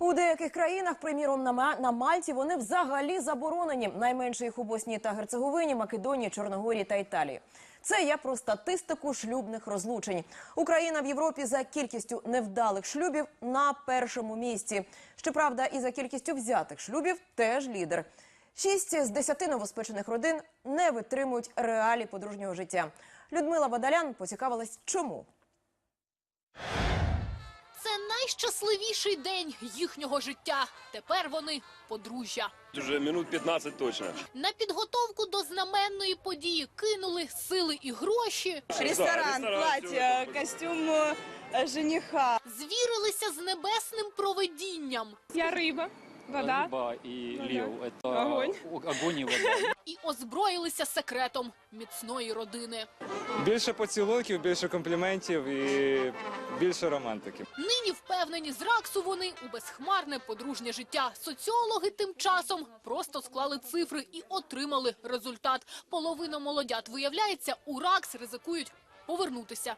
У деяких країнах, приміром на, Ма- Мальті, вони взагалі заборонені. Найменше їх у Боснії та Герцеговині, Македонії, Чорногорії та Італії. Це я про статистику шлюбних розлучень. Україна в Європі за кількістю невдалих шлюбів на першому місці. Щоправда, і за кількістю взятих шлюбів теж лідер. Шість з десяти новоспечених родин не витримують реалі подружнього життя. Людмила Бадалян поцікавилась, чому Це найщасливіший день їхнього життя. Тепер вони подружжя. Уже минут 15 точно. На підготовку до знаменної події кинули сили і гроші, ресторан, Ресторан, платье, всё. костюм э, жениха. звірилися з небесним проведінням Я рыба, вода. Рыба и Вода. лев. Это Огонь. огонь и вода. і озброїлися секретом міцної родини. Більше поцілунків, більше компліментів і більше романтики. Нині впевнені з раксу вони у безхмарне подружнє життя. Соціологи тим часом просто склали цифри і отримали результат. Половина молодят виявляється, у ракс ризикують повернутися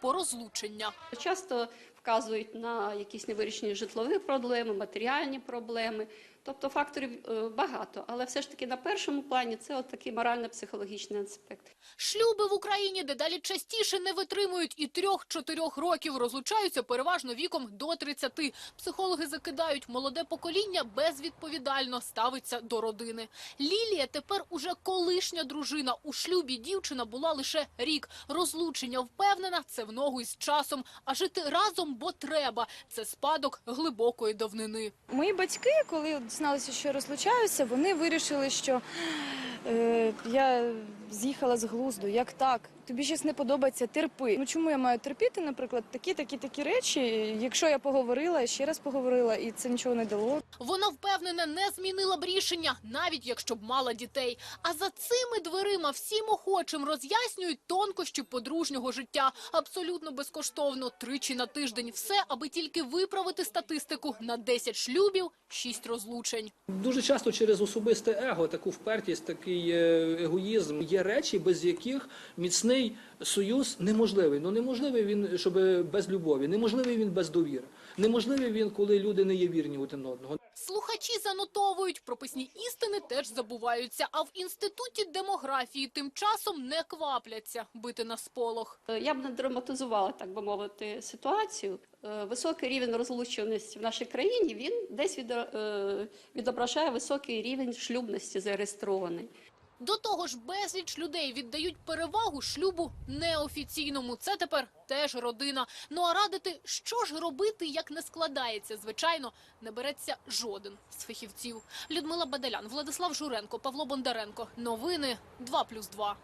по розлучення. Часто вказують на якісь невирішені житлові проблеми, матеріальні проблеми. Тобто факторів е, багато, але все ж таки на першому плані це от такий морально-психологічний аспект. Шлюби в Україні дедалі частіше не витримують і трьох-чотирьох років. Розлучаються переважно віком до 30. Психологи закидають, молоде покоління безвідповідально ставиться до родини. Лілія тепер уже колишня дружина. У шлюбі дівчина була лише рік. Розлучення впевнена, це в ногу із часом. А жити разом, бо треба. Це спадок глибокої давнини. Мої батьки, коли дізналися, що розлучаюся, вони вирішили, що е, я з'їхала з глузду. Як так? Тобі щось не подобається, терпи. Ну чому я маю терпіти, наприклад, такі, такі, такі речі, якщо я поговорила, ще раз поговорила, і це нічого не дало. Вона впевнена, не змінила б рішення, навіть якщо б мала дітей. А за цими дверима всім охочим роз'яснюють тонкощі подружнього життя. Абсолютно безкоштовно, тричі на тиждень. Все, аби тільки виправити статистику на 10 шлюбів, 6 розлучень. Дуже часто через особисте его, таку впертість, такий е, егоїзм. Є речі, без яких міцний союз неможливий. Ну неможливий він, щоб без любові, неможливий він без довіри. Неможливий він, коли люди не є вірні один одного. Слухачі занотовують, прописні істини теж забуваються. А в інституті демографії тим часом не квапляться бити на сполох. Я б не драматизувала, так би мовити, ситуацію. Е, Високий рівень розлученості в нашій країні він десь е, відображає високий рівень шлюбності зареєстрований. До того ж, безліч людей віддають перевагу шлюбу неофіційному. Це тепер теж родина. Ну а радити, що ж робити, як не складається, звичайно, не береться жоден з фахівців. Людмила Бадалян, Владислав Журенко, Павло Бондаренко. Новини 2+,2.